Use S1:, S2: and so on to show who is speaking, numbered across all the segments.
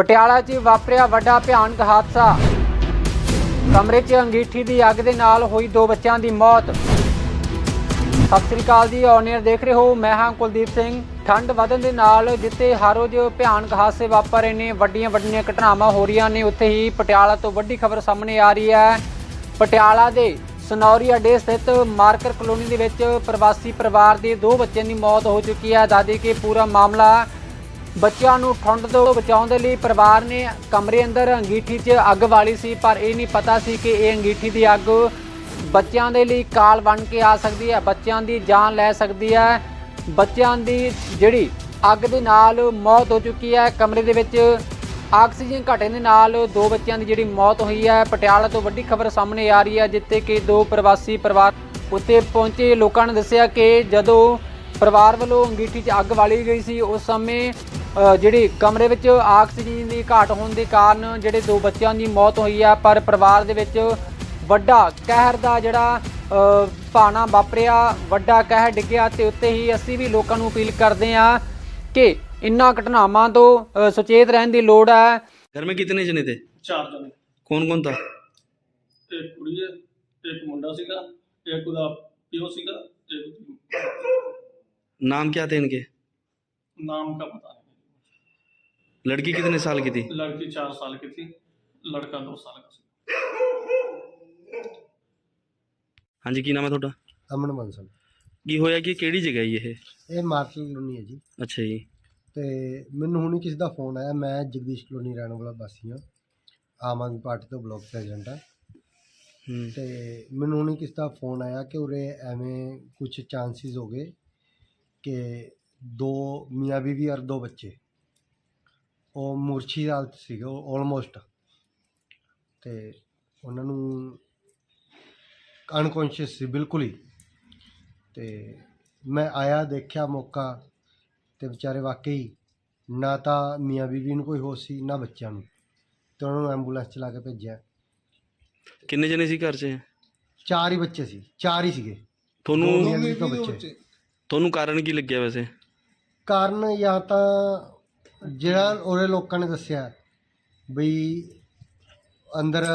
S1: ਪਟਿਆਲਾ 'ਚ ਵਾਪਰਿਆ ਵੱਡਾ ਭਿਆਨਕ ਹਾਦਸਾ। ਕਮਰੇ 'ਚ ਅੰਗੀਠੀ ਦੀ ਅੱਗ ਦੇ ਨਾਲ ਹੋਈ ਦੋ ਬੱਚਿਆਂ ਦੀ ਮੌਤ। ਸਤਿ ਸ੍ਰੀ ਅਕਾਲ ਜੀ ਔਨੇਅਰ ਦੇਖ ਰਹੇ ਹੋ ਮੈਂ ਹਾਂ ਕੁਲਦੀਪ ਸਿੰਘ। ਠੰਡ ਵਧਣ ਦੇ ਨਾਲ ਜਿੱਥੇ ਹਰ ਰੋਜ਼ ਭਿਆਨਕ ਹਾਦਸੇ ਵਾਪਰ ਰਹੇ ਨੇ, ਵੱਡੀਆਂ ਵੱਡੀਆਂ ਘਟਨਾਵਾਂ ਹੋ ਰਹੀਆਂ ਨੇ, ਉੱਥੇ ਹੀ ਪਟਿਆਲਾ ਤੋਂ ਵੱਡੀ ਖਬਰ ਸਾਹਮਣੇ ਆ ਰਹੀ ਹੈ। ਪਟਿਆਲਾ ਦੇ ਸਨੌਰੀ ਅੱਡੇ ਸਥਿਤ ਮਾਰਕਰ ਕਲੋਨੀ ਦੇ ਵਿੱਚ ਪ੍ਰਵਾਸੀ ਪਰਿਵਾਰ ਦੇ ਦੋ ਬੱਚਿਆਂ ਦੀ ਮੌਤ ਹੋ ਚੁੱਕੀ ਹੈ। ਦਾਦੀ ਕਿ ਪੂਰਾ ਮਾਮਲਾ ਬੱਚਿਆਂ ਨੂੰ ਠੰਡ ਤੋਂ ਬਚਾਉਣ ਦੇ ਲਈ ਪਰਿਵਾਰ ਨੇ ਕਮਰੇ ਅੰਦਰ ਅੰਗੀਠੀ 'ਚ ਅੱਗ ਵਾਲੀ ਸੀ, ਪਰ ਇਹ ਨਹੀਂ ਪਤਾ ਸੀ ਕਿ ਇਹ ਅੰਗੀਠੀ ਦੀ ਅੱਗ ਬੱਚਿਆਂ ਦੇ ਲਈ ਕਾਲ ਬਣ ਕੇ ਆ ਸਕਦੀ ਹੈ, ਬੱਚਿਆਂ ਦੀ ਜਾਨ ਲੈ ਸਕਦੀ ਹੈ। ਬੱਚਿਆਂ ਦੀ ਜਿਹੜੀ ਅੱਗ ਦੇ ਨਾਲ ਮੌਤ ਹੋ ਚੁੱਕੀ ਹੈ, ਕਮਰੇ ਦੇ ਵਿੱਚ ਆਕਸੀਜਨ ਘਟਣ ਦੇ ਨਾਲ ਦੋ ਬੱਚਿਆਂ ਦੀ ਜਿਹੜੀ ਮੌਤ ਹੋਈ ਹੈ। ਪਟਿਆਲਾ ਤੋਂ ਵੱਡੀ ਖਬਰ ਸਾਹਮਣੇ ਆ ਰਹੀ ਹੈ, ਜਿੱਥੇ ਕਿ ਦੋ ਪ੍ਰਵਾਸੀ ਪਰਿਵਾਰ ਉੱਤੇ ਪਹੁੰਚੇ। ਲੋਕਾਂ ਨੇ ਦੱਸਿਆ ਕਿ ਜਦੋਂ ਪਰਿਵਾਰ ਵੱਲੋਂ ਅੰਗੀਠੀ 'ਚ ਅੱਗ ਵਾਲੀ ਗਈ ਸੀ, ਉਸ ਸਮੇਂ ਜਿਹੜੀ ਕਮਰੇ ਵਿੱਚ ਆਕਸੀਜਨ ਦੀ ਘਾਟ ਹੋਣ ਦੇ ਕਾਰਨ ਜਿਹੜੇ ਦੋ ਬੱਚਿਆਂ ਦੀ ਮੌਤ ਹੋਈ ਹੈ ਪਰ ਪਰਿਵਾਰ ਦੇ ਵਿੱਚ ਵੱਡਾ ਕਹਿਰ ਦਾ ਜਿਹੜਾ ਅ, ਭਾਣਾ ਵਾਪਰਿਆ ਵੱਡਾ ਕਹਿਰ ਡਿੱਗਿਆ ਤੇ ਉੱਤੇ ਹੀ ਅਸੀਂ ਵੀ ਲੋਕਾਂ ਨੂੰ ਅਪੀਲ ਕਰਦੇ ਹਾਂ ਕਿ ਇਨ੍ਹਾਂ ਘਟਨਾਵਾਂ ਤੋਂ ਅ, ਸੁਚੇਤ ਰਹਿਣ ਦੀ ਲੋੜ ਹੈ
S2: घर में कितने जने थे
S3: ਚਾਰ ਜਣੇ
S2: कौन कौन था
S3: ਇੱਕ ਕੁੜੀ ਹੈ ਇੱਕ ਮੁੰਡਾ ਸੀਗਾ ਇੱਕ ਉਹਦਾ ਪਿਓ ਸੀਗਾ ਇੱਕ ਉਹਦੀ
S2: नाम क्या थे इनके
S3: नाम का पता नहीं
S2: लड़की कितने साल की थी
S3: लड़की चार साल की थी लड़का दो साल का ਸੀ
S2: हाँ जी की नाम है ਤੁਹਾਡਾ
S4: ਅਮਨ ਬੰਸਲ
S2: ਕੀ ਹੋਇਆ ਕਿ ਕਿਹੜੀ ਜਗ੍ਹਾ ਹੈ ਇਹ
S4: ਇਹ ਮਾਰਕਲ ਕਲੋਨੀ ਹੈ ਜੀ
S2: ਅੱਛਾ ਜੀ
S4: ਤੇ ਮੈਨੂੰ ਹੁਣੀ ਕਿਸੇ ਦਾ ਫੋਨ ਆਇਆ ਮੈਂ ਜਗਦੀਸ਼ ਕਲੋਨੀ ਰਹਿਣ ਵਾਲਾ ਵਾਸੀ ਹਾਂ ਆਮ ਆਦਮੀ ਪਾਰਟੀ ਤੋਂ ਬਲਾਕ ਪ੍ਰੈਜ਼ੀਡੈਂਟ ਹਾਂ
S2: ਹੂੰ
S4: ਤੇ ਮੈਨੂੰ ਹੁਣੀ ਕਿਸੇ ਦਾ ਫੋਨ ਆਇਆ ਕਿ ਉਰੇ ਐਵੇਂ ਕੁਝ ਚਾਂਸਿਸ ਹੋ ਗਏ ਕਿ ਦੋ ਮੀਆਂ ਬੀਵੀ ਔਰ ਦੋ ਬੱਚੇ ਉਹ ਮੂਰਛੀ ਦੀ ਸੀਗੇ ਉਹ ਆਲਮੋਸਟ ਤੇ ਉਹਨਾਂ ਨੂੰ ਅਨਕੌਂਸ਼ੀਅਸ ਸੀ ਬਿਲਕੁਲ ਹੀ। ਤੇ ਮੈਂ ਆਇਆ ਦੇਖਿਆ ਮੌਕਾ ਤੇ ਵਿਚਾਰੇ ਵਾਕਈ ਨਾ ਤਾਂ ਮੀਆਂ ਬੀਵੀ ਨੂੰ ਕੋਈ ਹੋਸ਼ ਸੀ ਨਾ ਬੱਚਿਆਂ ਨੂੰ। ਤੇ ਉਹਨਾਂ ਨੂੰ ਐਂਬੂਲੈਂਸ ਚਲਾ ਕੇ ਭੇਜਿਆ।
S2: ਕਿੰਨੇ ਜਣੇ ਸੀ ਘਰ 'ਚ?
S4: ਚਾਰ ਹੀ ਬੱਚੇ ਸੀ ਚਾਰ ਹੀ ਸੀਗੇ।
S2: ਤੁਹਾਨੂੰ
S4: ਮੀਆਂ ਬੀਵੀ ਤੋਂ ਬੱਚੇ।
S2: ਤੁਹਾਨੂੰ ਕਾਰਨ ਕੀ ਲੱਗਿਆ ਵੈਸੇ?
S4: ਕਾਰਨ ਜਾਂ ਤਾਂ ਜਿਹੜਾ ਉਹਦੇ ਲੋਕਾਂ ਨੇ ਦੱਸਿਆ ਬਈ ਅੰਦਰ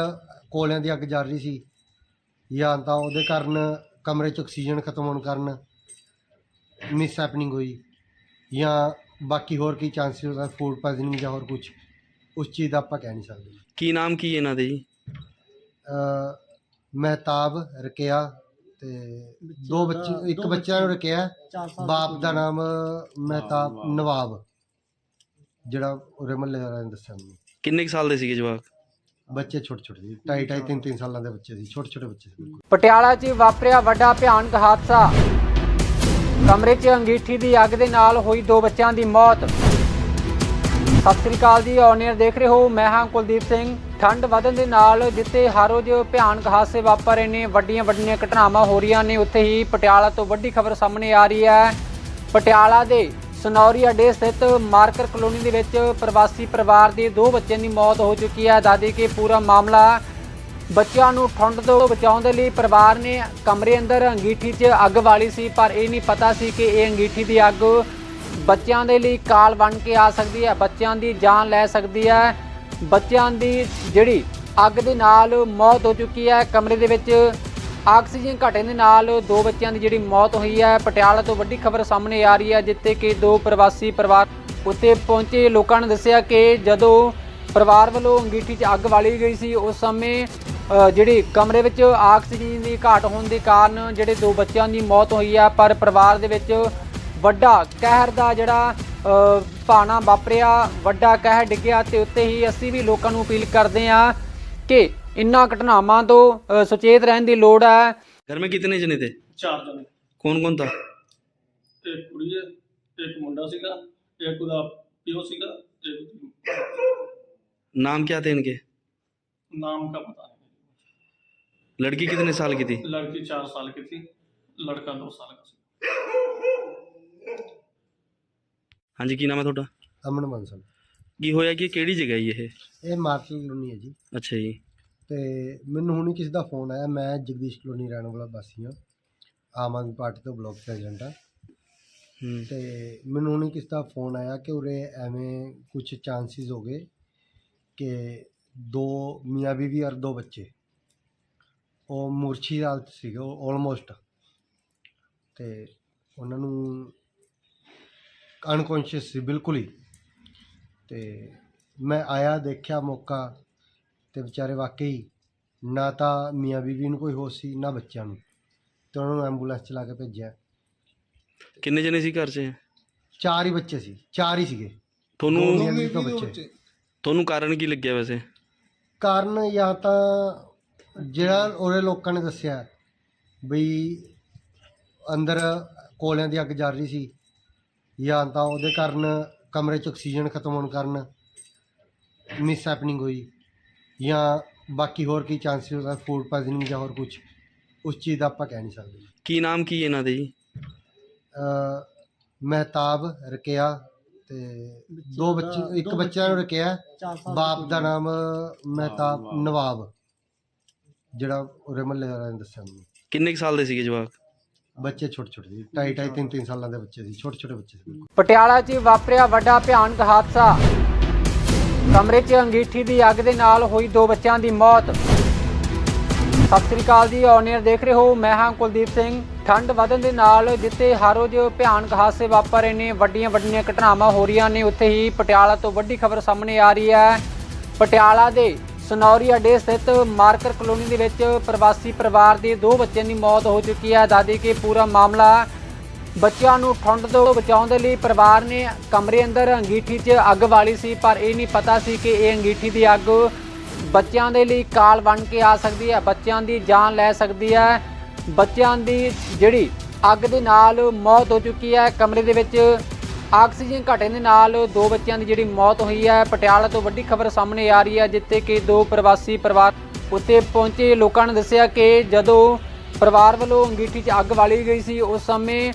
S4: ਕੋਲਿਆਂ ਦੀ ਅੱਗ ਜਲ ਰਹੀ ਸੀ ਜਾਂ ਤਾਂ ਉਹਦੇ ਕਾਰਨ ਕਮਰੇ 'ਚ ਆਕਸੀਜਨ ਖਤਮ ਹੋਣ ਕਾਰਨ ਮਿਸ ਹੈਪਨਿੰਗ ਹੋਈ ਜਾਂ ਬਾਕੀ ਹੋਰ ਕੀ ਚਾਂਸਸ ਉਹਦਾ ਫੂਡ ਪੋਇਜ਼ਨਿੰਗ ਜਾਂ ਹੋਰ ਕੁਝ ਉਸ ਚੀਜ਼ ਦਾ ਆਪਾਂ ਕਹਿ ਨਹੀਂ ਸਕਦੇ।
S2: ਕੀ ਨਾਮ ਕੀ ਹੈ ਇਹਨਾਂ ਦੇ ਜੀ?
S4: ਅ, ਮਹਿਤਾਬ ਰਕਿਆ ਤੇ ਦੋ ਬੱਚੇ ਇੱਕ ਬੱਚਾ ਨੂੰ ਰਕਿਆ ਬਾਪ ਦਾ ਨਾਮ ਮਹਿਤਾਬ ਨਵਾਬ। ਜਿਹੜਾ ਉਰੇ ਮਹੱਲੇ ਵਾਲਿਆਂ ਨੇ ਦੱਸਿਆ ਮੈਨੂੰ।
S2: ਕਿੰਨੇ ਕੁ ਸਾਲ ਦੇ ਸੀਗੇ ਜਵਾਕ?
S4: ਬੱਚੇ ਛੋਟੇ ਛੋਟੇ ਸੀ। ਢਾਈ ਢਾਈ ਤਿੰਨ ਤਿੰਨ ਸਾਲਾਂ ਦੇ ਬੱਚੇ ਸੀ। ਛੋਟੇ ਛੋਟੇ ਬੱਚੇ ਸੀ ਬਿਲਕੁਲ।
S1: ਪਟਿਆਲਾ 'ਚ ਵਾਪਰਿਆ ਵੱਡਾ ਭਿਆਨਕ ਹਾਦਸਾ। ਕਮਰੇ 'ਚ ਅੰਗੀਠੀ ਦੀ ਅੱਗ ਦੇ ਨਾਲ ਹੋਈ ਦੋ ਬੱਚਿਆਂ ਦੀ ਮੌਤ। ਸਤਿ ਸ੍ਰੀ ਅਕਾਲ ਜੀ ਔਨੇਅਰ ਦੇਖ ਰਹੇ ਹੋ। ਮੈਂ ਹਾਂ ਕੁਲਦੀਪ ਸਿੰਘ। ਠੰਡ ਵਧਣ ਦੇ ਨਾਲ ਜਿੱਥੇ ਹਰ ਰੋਜ਼ ਭਿਆਨਕ ਹਾਦਸੇ ਵਾਪਰ ਰਹੇ ਨੇ ਵੱਡੀਆਂ ਵੱਡੀਆਂ ਘਟਨਾਵਾਂ ਹੋ ਰਹੀਆਂ ਨੇ ਉੱਥੇ ਹੀ ਪਟਿਆਲਾ ਤੋਂ ਵੱਡੀ ਖਬਰ ਸਾਹਮਣੇ ਆ ਰਹੀ ਹੈ। ਪਟਿਆਲਾ ਦੇ ਸਨੌਰੀ ਅੱਡੇ ਸਥਿਤ ਮਾਰਕਰ ਕਲੋਨੀ ਦੇ ਵਿੱਚ ਪ੍ਰਵਾਸੀ ਪਰਿਵਾਰ ਦੇ ਦੋ ਬੱਚਿਆਂ ਦੀ ਮੌਤ ਹੋ ਚੁੱਕੀ ਹੈ। ਦਾਦੀ ਕਿ ਪੂਰਾ ਮਾਮਲਾ ਬੱਚਿਆਂ ਨੂੰ ਠੰਡ ਤੋਂ ਬਚਾਉਣ ਦੇ ਲਈ ਪਰਿਵਾਰ ਨੇ ਕਮਰੇ ਅੰਦਰ ਅੰਗੀਠੀ 'ਚ ਅੱਗ ਵਾਲੀ ਸੀ, ਪਰ ਇਹ ਨਹੀਂ ਪਤਾ ਸੀ ਕਿ ਇਹ ਅੰਗੀਠੀ ਦੀ ਅੱਗ ਬੱਚਿਆਂ ਦੇ ਲਈ ਕਾਲ ਬਣ ਕੇ ਆ ਸਕਦੀ ਹੈ, ਬੱਚਿਆਂ ਦੀ ਜਾਨ ਲੈ ਸਕਦੀ ਹੈ। ਬੱਚਿਆਂ ਦੀ ਜਿਹੜੀ ਅੱਗ ਦੇ ਨਾਲ ਮੌਤ ਹੋ ਚੁੱਕੀ ਹੈ। ਕਮਰੇ ਦੇ ਵਿੱਚ ਆਕਸੀਜਨ ਘਟਣ ਦੇ ਨਾਲ ਦੋ ਬੱਚਿਆਂ ਦੀ ਜਿਹੜੀ ਮੌਤ ਹੋਈ ਹੈ। ਪਟਿਆਲਾ ਤੋਂ ਵੱਡੀ ਖਬਰ ਸਾਹਮਣੇ ਆ ਰਹੀ ਹੈ, ਜਿੱਥੇ ਕਿ ਦੋ ਪ੍ਰਵਾਸੀ ਪਰਿਵਾਰ ਉੱਤੇ ਪਹੁੰਚੇ। ਲੋਕਾਂ ਨੇ ਦੱਸਿਆ ਕਿ ਜਦੋਂ ਪਰਿਵਾਰ ਵੱਲੋਂ ਅੰਗੀਠੀ 'ਚ ਅੱਗ ਵਾਲੀ ਗਈ ਸੀ, ਉਸ ਸਮੇਂ ਜਿਹੜੀ ਕਮਰੇ ਵਿੱਚ ਆਕਸੀਜਨ ਦੀ ਘਾਟ ਹੋਣ ਦੇ ਕਾਰਨ ਜਿਹੜੇ ਦੋ ਬੱਚਿਆਂ ਦੀ ਮੌਤ ਹੋਈ ਹੈ, ਪਰ ਪਰਿਵਾਰ ਦੇ ਵਿੱਚ ਵੱਡਾ ਕਹਿਰ ਦਾ ਜਿਹੜਾ ਭਾਣਾ ਵਾਪਰਿਆ। ਵੱਡਾ ਕਹਿਰ ਡਿੱਗਿਆ ਤੇ ਉੱਤੇ ਹੀ ਅਸੀਂ ਵੀ ਲੋਕਾਂ ਨੂੰ ਅਪੀਲ ਕਰਦੇ ਹਾਂ ਕਿ ਇਨ੍ਹਾਂ ਘਟਨਾਵਾਂ ਤੋਂ ਅ, ਸੁਚੇਤ ਰਹਿਣ ਦੀ ਲੋੜ ਹੈ
S2: घर में कितने जने थे
S3: ਚਾਰ ਜਣੇ
S2: कौन कौन था
S3: ਇੱਕ ਕੁੜੀ ਹੈ ਇੱਕ ਮੁੰਡਾ ਸੀਗਾ ਇੱਕ ਉਹਦਾ ਪਿਓ ਸੀਗਾ ਇੱਕ ਉਹਦੀ
S2: नाम क्या थे इनके
S3: नाम का पता नहीं
S2: लड़की कितने साल की थी
S3: लड़की चार साल की थी लड़का दो साल का ਸੀ
S2: हाँ जी की नाम है ਤੁਹਾਡਾ
S4: ਅਮਨ ਬੰਸਲ
S2: ਕੀ ਹੋਇਆ ਕਿ ਕਿਹੜੀ ਜਗ੍ਹਾ ਹੈ ਇਹ
S4: ਇਹ ਮਾਰਕਲ ਕਲੋਨੀ ਹੈ ਜੀ
S2: ਅੱਛਾ ਜੀ
S4: ਤੇ ਮੈਨੂੰ ਹੁਣੀ ਕਿਸੇ ਦਾ ਫੋਨ ਆਇਆ ਮੈਂ ਜਗਦੀਸ਼ ਕਲੋਨੀ ਰਹਿਣ ਵਾਲਾ ਵਾਸੀ ਹਾਂ। ਆਮ ਆਦਮੀ ਪਾਰਟੀ ਤੋਂ ਬਲਾਕ ਪ੍ਰੈਜ਼ੀਡੈਂਟ ਹਾਂ। ਤੇ ਮੈਨੂੰ ਹੁਣੀ ਕਿਸੇ ਦਾ ਫੋਨ ਆਇਆ ਕਿ ਉਰੇ ਐਵੇਂ ਕੁਝ ਚਾਂਸਿਸ ਹੋ ਗਏ ਕਿ ਦੋ ਮੀਆਂ ਬੀਵੀ ਔਰ ਦੋ ਬੱਚੇ। ਉਹ ਮੂਰਛੀ ਦੀ ਹਾਲਤ ਸੀਗੇ ਉਹ ਆਲਮੋਸਟ ਤੇ ਉਹਨਾਂ ਨੂੰ ਅਨਕੌਂਸ਼ੀਅਸ ਸੀ ਬਿਲਕੁਲ ਹੀ। ਤੇ ਮੈਂ ਆਇਆ ਦੇਖਿਆ ਮੌਕਾ ਤੇ ਵਿਚਾਰੇ ਵਾਕਈ ਨਾ ਤਾਂ ਮੀਆਂ ਬੀਵੀ ਨੂੰ ਕੋਈ ਹੋਸ਼ ਸੀ ਨਾ ਬੱਚਿਆਂ ਨੂੰ। ਤੇ ਉਹਨਾਂ ਨੂੰ ਐਂਬੂਲੈਂਸ ਚਲਾ ਕੇ ਭੇਜਿਆ।
S2: ਕਿੰਨੇ ਜਣੇ ਸੀ ਘਰ 'ਚ?
S4: ਚਾਰ ਹੀ ਬੱਚੇ ਸੀ ਚਾਰ ਹੀ ਸੀਗੇ।
S2: ਤੁਹਾਨੂੰ
S4: ਮੀਆਂ ਬੀਵੀ ਤੋਂ ਬੱਚੇ।
S2: ਤੁਹਾਨੂੰ ਕਾਰਨ ਕੀ ਲੱਗਿਆ ਵੈਸੇ?
S4: ਕਾਰਨ ਜਾਂ ਤਾਂ ਜਿਹੜਾ ਉਹਦੇ ਲੋਕਾਂ ਨੇ ਦੱਸਿਆ ਬਈ ਅੰਦਰ ਕੋਲਿਆਂ ਦੀ ਅੱਗ ਜਲ ਰਹੀ ਸੀ ਜਾਂ ਤਾਂ ਉਹਦੇ ਕਾਰਨ ਕਮਰੇ 'ਚ ਆਕਸੀਜਨ ਖਤਮ ਹੋਣ ਕਾਰਨ ਮਿਸ ਹੈਪਨਿੰਗ ਹੋਈ। ਜਾਂ ਬਾਕੀ ਹੋਰ ਕੀ ਚਾਂਸਸ ਹੁੰਦਾ ਫੂਡ ਪੋਇਜ਼ਨਿੰਗ ਜਾਂ ਹੋਰ ਕੁਝ ਉਸ ਚੀਜ਼ ਦਾ ਆਪਾਂ ਕਹਿ ਨਹੀਂ ਸਕਦੇ।
S2: ਕੀ ਨਾਮ ਕੀ ਇਹਨਾਂ ਦੇ ਜੀ?
S4: ਅ ਮਹਿਤਾਬ ਰਕਿਆ ਤੇ ਦੋ ਬੱਚੇ ਇੱਕ ਬੱਚਾ ਨੂੰ ਰਕਿਆ ਬਾਪ ਦਾ ਨਾਮ ਮਹਿਤਾਬ ਨਵਾਬ ਜਿਹੜਾ ਉਹਦੇ ਮਹੱਲੇ ਵਾਲਿਆਂ ਨੇ ਦੱਸਿਆ ਮੈਨੂੰ।
S2: ਕਿੰਨੇ ਕੁ ਸਾਲ ਦੇ ਸੀਗੇ ਜਵਾਕ?
S4: ਬੱਚੇ ਛੋਟੇ ਛੋਟੇ ਸੀ ਢਾਈ ਢਾਈ ਤਿੰਨ ਤਿੰਨ ਸਾਲਾਂ ਦੇ ਬੱਚੇ ਸੀ ਛੋਟੇ ਛੋਟੇ ਬੱਚੇ ਸੀ।
S1: ਪਟਿਆਲਾ 'ਚ ਵਾਪਰਿਆ ਵੱਡਾ ਭਿਆਨਕ ਹਾਦਸਾ। ਕਮਰੇ 'ਚ ਅੰਗੀਠੀ ਦੀ ਅੱਗ ਦੇ ਨਾਲ ਹੋਈ ਦੋ ਬੱਚਿਆਂ ਦੀ ਮੌਤ। ਸਤਿ ਸ੍ਰੀ ਅਕਾਲ ਜੀ ਔਨੇਅਰ ਦੇਖ ਰਹੇ ਹੋ। ਮੈਂ ਹਾਂ ਕੁਲਦੀਪ ਸਿੰਘ। ਠੰਡ ਵਧਣ ਦੇ ਨਾਲ ਜਿੱਥੇ ਹਰ ਰੋਜ਼ ਭਿਆਨਕ ਹਾਦਸੇ ਵਾਪਰ ਰਹੇ ਨੇ, ਵੱਡੀਆਂ ਵੱਡੀਆਂ ਘਟਨਾਵਾਂ ਹੋ ਰਹੀਆਂ ਨੇ। ਉੱਥੇ ਹੀ ਪਟਿਆਲਾ ਤੋਂ ਵੱਡੀ ਖਬਰ ਸਾਹਮਣੇ ਆ ਰਹੀ ਹੈ। ਪਟਿਆਲਾ ਦੇ ਸਨੌਰੀ ਅੱਡੇ ਸਥਿਤ ਮਾਰਕਰ ਕਲੋਨੀ ਦੇ ਵਿੱਚ ਪ੍ਰਵਾਸੀ ਪਰਿਵਾਰ ਦੇ ਦੋ ਬੱਚਿਆਂ ਦੀ ਮੌਤ ਹੋ ਚੁੱਕੀ ਹੈ। ਦਾਦੀ ਕੇ ਪੂਰਾ ਮਾਮਲਾ ਬੱਚਿਆਂ ਨੂੰ ਠੰਡ ਤੋਂ ਬਚਾਉਣ ਦੇ ਲਈ ਪਰਿਵਾਰ ਨੇ ਕਮਰੇ ਅੰਦਰ ਅੰਗੀਠੀ 'ਚ ਅੱਗ ਵਾਲੀ ਸੀ, ਪਰ ਇਹ ਨਹੀਂ ਪਤਾ ਸੀ ਕਿ ਇਹ ਅੰਗੀਠੀ ਦੀ ਅੱਗ ਬੱਚਿਆਂ ਦੇ ਲਈ ਕਾਲ ਬਣ ਕੇ ਆ ਸਕਦੀ ਹੈ, ਬੱਚਿਆਂ ਦੀ ਜਾਨ ਲੈ ਸਕਦੀ ਹੈ। ਬੱਚਿਆਂ ਦੀ ਜਿਹੜੀ ਅੱਗ ਦੇ ਨਾਲ ਮੌਤ ਹੋ ਚੁੱਕੀ ਹੈ, ਕਮਰੇ ਦੇ ਵਿੱਚ ਆਕਸੀਜਨ ਘਟਣ ਦੇ ਨਾਲ ਦੋ ਬੱਚਿਆਂ ਦੀ ਜਿਹੜੀ ਮੌਤ ਹੋਈ ਹੈ। ਪਟਿਆਲਾ ਤੋਂ ਵੱਡੀ ਖਬਰ ਸਾਹਮਣੇ ਆ ਰਹੀ ਹੈ, ਜਿੱਥੇ ਕਿ ਦੋ ਪ੍ਰਵਾਸੀ ਪਰਿਵਾਰ ਉੱਤੇ ਪਹੁੰਚੇ। ਲੋਕਾਂ ਨੇ ਦੱਸਿਆ ਕਿ ਜਦੋਂ ਪਰਿਵਾਰ ਵੱਲੋਂ ਅੰਗੀਠੀ 'ਚ ਅੱਗ ਵਾਲੀ ਗਈ ਸੀ, ਉਸ ਸਮੇਂ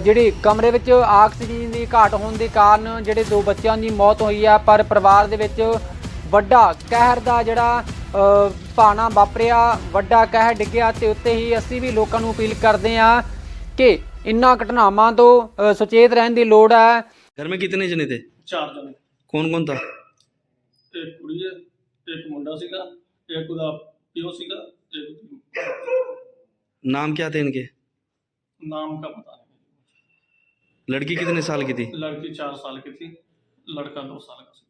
S1: ਜਿਹੜੀ ਕਮਰੇ ਵਿੱਚ ਆਕਸੀਜਨ ਦੀ ਘਾਟ ਹੋਣ ਦੇ ਕਾਰਨ ਜਿਹੜੇ ਦੋ ਬੱਚਿਆਂ ਦੀ ਮੌਤ ਹੋਈ ਆ ਪਰ ਪਰਿਵਾਰ ਦੇ ਵਿੱਚ ਵੱਡਾ ਕਹਿਰ ਦਾ ਜਿਹੜਾ ਅ, ਭਾਣਾ ਵਾਪਰਿਆ ਵੱਡਾ ਕਹਿਰ ਡਿੱਗਿਆ ਤੇ ਉੱਤੇ ਹੀ ਅਸੀਂ ਵੀ ਲੋਕਾਂ ਨੂੰ ਅਪੀਲ ਕਰਦੇ ਹਾਂ ਕਿ ਇਨ੍ਹਾਂ ਘਟਨਾਵਾਂ ਤੋਂ ਅ, ਸੁਚੇਤ ਰਹਿਣ ਦੀ ਲੋੜ ਹੈ
S2: घर में कितने जने थे
S3: ਚਾਰ ਜਣੇ
S2: कौन कौन था
S3: ਇੱਕ ਕੁੜੀ ਹੈ ਇੱਕ ਮੁੰਡਾ ਸੀਗਾ ਇੱਕ ਉਹਦਾ ਪਿਓ ਸੀਗਾ ਇੱਕ ਉਹਦੀ
S2: नाम क्या थे इनके
S3: नाम का पता नहीं
S2: लड़की कितने साल की थी
S3: लड़की चार साल की थी लड़का दो साल का था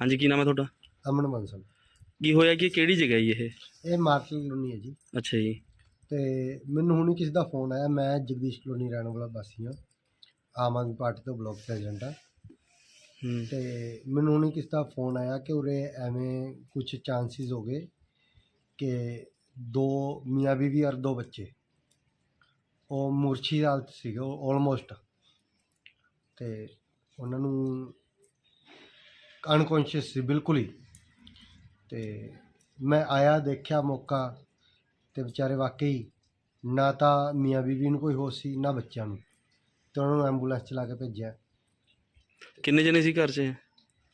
S2: हाँ जी की नाम है ਤੁਹਾਡਾ
S4: ਅਮਨ ਬੰਸਲ
S2: ਕੀ ਹੋਇਆ ਕਿ ਕਿਹੜੀ ਜਗ੍ਹਾ ਹੈ ਇਹ
S4: ਇਹ ਮਾਰਕਲ ਕਲੋਨੀ ਹੈ ਜੀ
S2: ਅੱਛਾ ਜੀ
S4: ਤੇ ਮੈਨੂੰ ਹੁਣੀ ਕਿਸੇ ਦਾ ਫੋਨ ਆਇਆ ਮੈਂ ਜਗਦੀਸ਼ ਕਲੋਨੀ ਰਹਿਣ ਵਾਲਾ ਵਾਸੀ ਹਾਂ ਆਮ ਆਦਮੀ ਪਾਰਟੀ ਤੋਂ ਬਲਾਕ ਪ੍ਰੈਜ਼ੀਡੈਂਟ ਹਾਂ
S2: ਹੂੰ
S4: ਤੇ ਮੈਨੂੰ ਹੁਣੀ ਕਿਸੇ ਦਾ ਫੋਨ ਆਇਆ ਕਿ ਉਰੇ ਐਵੇਂ ਕੁਝ ਚਾਂਸਿਸ ਹੋ ਗਏ ਕਿ ਦੋ ਮੀਆਂ ਬੀਵੀ ਔਰ ਦੋ ਬੱਚੇ ਉਹ ਮੂਰਛੀ ਦੀ ਹਾਲਤ ਸੀਗੇ ਉਹ ਆਲਮੋਸਟ ਤੇ ਉਹਨਾਂ ਨੂੰ ਅਨਕੌਂਸ਼ੀਅਸ ਸੀ ਬਿਲਕੁਲ ਹੀ। ਤੇ ਮੈਂ ਆਇਆ ਦੇਖਿਆ ਮੌਕਾ ਤੇ ਵਿਚਾਰੇ ਵਾਕਈ ਨਾ ਤਾਂ ਮੀਆਂ ਬੀਵੀ ਨੂੰ ਕੋਈ ਹੋਸ਼ ਸੀ ਨਾ ਬੱਚਿਆਂ ਨੂੰ। ਤੇ ਉਹਨਾਂ ਨੂੰ ਐਂਬੂਲੈਂਸ ਚਲਾ ਕੇ ਭੇਜਿਆ।
S2: ਕਿੰਨੇ ਜਣੇ ਸੀ ਘਰ 'ਚ?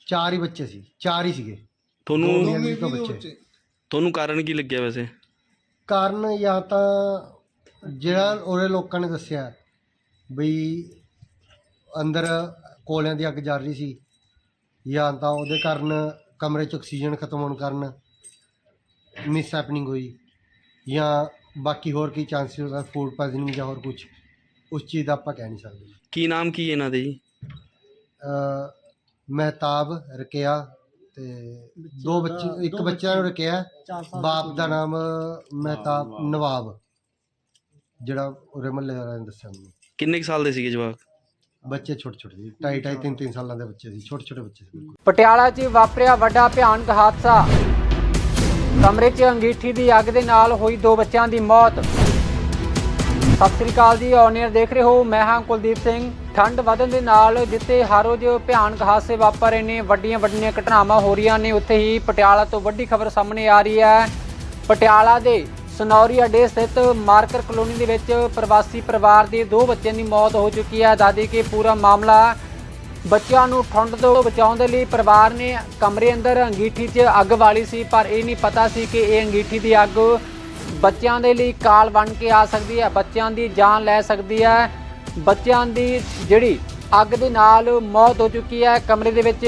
S4: ਚਾਰ ਹੀ ਬੱਚੇ ਸੀ ਚਾਰ ਹੀ ਸੀਗੇ।
S2: ਤੁਹਾਨੂੰ
S4: ਮੀਆਂ ਬੀਵੀ ਤੋਂ ਬੱਚੇ।
S2: ਤੁਹਾਨੂੰ ਕਾਰਨ ਕੀ ਲੱਗਿਆ ਵੈਸੇ?
S4: ਕਾਰਨ ਜਾਂ ਤਾਂ ਜਿਹੜਾ ਉਹਦੇ ਲੋਕਾਂ ਨੇ ਦੱਸਿਆ ਬਈ ਅੰਦਰ ਕੋਲਿਆਂ ਦੀ ਅੱਗ ਜਲ ਰਹੀ ਸੀ ਜਾਂ ਤਾਂ ਉਹਦੇ ਕਾਰਨ ਕਮਰੇ 'ਚ ਆਕਸੀਜਨ ਖਤਮ ਹੋਣ ਕਾਰਨ ਮਿਸ ਹੈਪਨਿੰਗ ਹੋਈ ਜਾਂ ਬਾਕੀ ਹੋਰ ਕੀ ਚਾਂਸਸ ਹੁੰਦਾ ਫੂਡ ਪੋਇਜ਼ਨਿੰਗ ਜਾਂ ਹੋਰ ਕੁਝ ਉਸ ਚੀਜ਼ ਦਾ ਆਪਾਂ ਕਹਿ ਨਹੀਂ ਸਕਦੇ।
S2: ਕੀ ਨਾਮ ਕੀ ਇਹਨਾਂ ਦੇ ਜੀ?
S4: ਅ, ਮਹਿਤਾਬ ਰਕਿਆ ਤੇ ਦੋ ਬੱਚੇ ਇੱਕ ਬੱਚਾ ਨੂੰ ਰਕਿਆ ਬਾਪ ਦਾ ਨਾਮ ਮਹਿਤਾਬ ਨਵਾਬ। ਜਿਹੜਾ ਉਹਦੇ ਮਹੱਲੇ ਵਾਲਿਆਂ ਨੇ ਦੱਸਿਆ ਮੈਨੂੰ।
S2: ਕਿੰਨੇ ਕੁ ਸਾਲ ਦੇ ਸੀਗੇ ਜਵਾਕ?
S4: ਬੱਚੇ ਛੋਟੇ ਛੋਟੇ ਸੀ। ਢਾਈ ਢਾਈ ਤਿੰਨ ਤਿੰਨ ਸਾਲਾਂ ਦੇ ਬੱਚੇ ਸੀ। ਛੋਟੇ ਛੋਟੇ ਬੱਚੇ ਸੀ
S1: ਪਟਿਆਲਾ 'ਚ ਵਾਪਰਿਆ ਵੱਡਾ ਭਿਆਨਕ ਹਾਦਸਾ। ਕਮਰੇ 'ਚ ਅੰਗੀਠੀ ਦੀ ਅੱਗ ਦੇ ਨਾਲ ਹੋਈ ਦੋ ਬੱਚਿਆਂ ਦੀ ਮੌਤ। ਸਤਿ ਸ੍ਰੀ ਅਕਾਲ ਜੀ ਔਨੇਅਰ ਦੇਖ ਰਹੇ ਹੋ। ਮੈਂ ਹਾਂ ਕੁਲਦੀਪ ਸਿੰਘ। ਠੰਡ ਵਧਣ ਦੇ ਨਾਲ ਜਿੱਥੇ ਹਰ ਰੋਜ਼ ਭਿਆਨਕ ਹਾਦਸੇ ਵਾਪਰ ਰਹੇ ਨੇ ਵੱਡੀਆਂ ਵੱਡੀਆਂ ਘਟਨਾਵਾਂ ਹੋ ਰਹੀਆਂ ਨੇ ਉੱਥੇ ਹੀ ਪਟਿਆਲਾ ਤੋਂ ਵੱਡੀ ਖਬਰ ਸਾਹਮਣੇ ਆ ਰਹੀ ਹੈ। ਪਟਿਆਲਾ ਦੇ ਸਨੌਰੀ ਅੱਡੇ ਸਥਿਤ ਮਾਰਕਰ ਕਲੋਨੀ ਦੇ ਵਿੱਚ ਪ੍ਰਵਾਸੀ ਪਰਿਵਾਰ ਦੇ ਦੋ ਬੱਚਿਆਂ ਦੀ ਮੌਤ ਹੋ ਚੁੱਕੀ ਹੈ। ਦਾਦੀ ਕੇ ਪੂਰਾ ਮਾਮਲਾ ਬੱਚਿਆਂ ਨੂੰ ਠੰਡ ਤੋਂ ਬਚਾਉਣ ਦੇ ਲਈ ਪਰਿਵਾਰ ਨੇ ਕਮਰੇ ਅੰਦਰ ਅੰਗੀਠੀ 'ਚ ਅੱਗ ਵਾਲੀ ਸੀ, ਪਰ ਇਹ ਨਹੀਂ ਪਤਾ ਸੀ ਕਿ ਇਹ ਅੰਗੀਠੀ ਦੀ ਅੱਗ ਬੱਚਿਆਂ ਦੇ ਲਈ ਕਾਲ ਬਣ ਕੇ ਆ ਸਕਦੀ ਹੈ, ਬੱਚਿਆਂ ਦੀ ਜਾਨ ਲੈ ਸਕਦੀ ਹੈ। ਬੱਚਿਆਂ ਦੀ ਜਿਹੜੀ ਅੱਗ ਦੇ ਨਾਲ ਮੌਤ ਹੋ ਚੁੱਕੀ ਹੈ। ਕਮਰੇ ਦੇ ਵਿੱਚ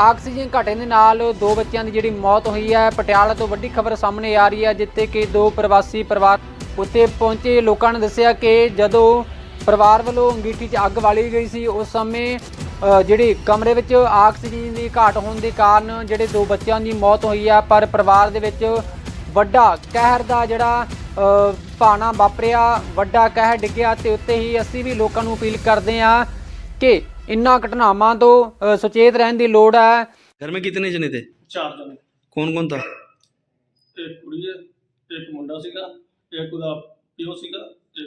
S1: ਆਕਸੀਜਨ ਘਟਣ ਦੇ ਨਾਲ ਦੋ ਬੱਚਿਆਂ ਦੀ ਜਿਹੜੀ ਮੌਤ ਹੋਈ ਹੈ। ਪਟਿਆਲਾ ਤੋਂ ਵੱਡੀ ਖਬਰ ਸਾਹਮਣੇ ਆ ਰਹੀ ਹੈ ਜਿੱਥੇ ਕਿ ਦੋ ਪ੍ਰਵਾਸੀ ਪਰਿਵਾਰ ਉੱਤੇ ਪਹੁੰਚੇ। ਲੋਕਾਂ ਨੇ ਦੱਸਿਆ ਕਿ ਜਦੋਂ ਪਰਿਵਾਰ ਵੱਲੋਂ ਅੰਗੀਠੀ 'ਚ ਅੱਗ ਬਾਲੀ ਗਈ ਸੀ ਉਸ ਸਮੇਂ ਅ, ਜਿਹੜੀ ਕਮਰੇ ਵਿੱਚ ਆਕਸੀਜਨ ਦੀ ਘਾਟ ਹੋਣ ਦੇ ਕਾਰਨ ਜਿਹੜੇ ਦੋ ਬੱਚਿਆਂ ਦੀ ਮੌਤ ਹੋਈ ਹੈ ਪਰ ਪਰਿਵਾਰ ਦੇ ਵਿੱਚ ਵੱਡਾ ਕਹਿਰ ਦਾ ਜਿਹੜਾ ਅ, ਭਾਣਾ ਵਾਪਰਿਆ। ਵੱਡਾ ਕਹਿਰ ਡਿੱਗਿਆ ਤੇ ਉੱਤੇ ਹੀ ਅਸੀਂ ਵੀ ਲੋਕਾਂ ਨੂੰ ਅਪੀਲ ਕਰਦੇ ਹਾਂ ਕਿ ਇਨ੍ਹਾਂ ਘਟਨਾਵਾਂ ਤੋਂ ਅ, ਸੁਚੇਤ ਰਹਿਣ ਦੀ ਲੋੜ ਹੈ
S2: घर में कितने जने थे
S3: ਚਾਰ ਜਣੇ
S2: कौन कौन था
S3: ਇੱਕ ਕੁੜੀ ਹੈ ਇੱਕ ਮੁੰਡਾ ਸੀਗਾ ਇੱਕ ਉਹਦਾ ਪਿਓ ਸੀਗਾ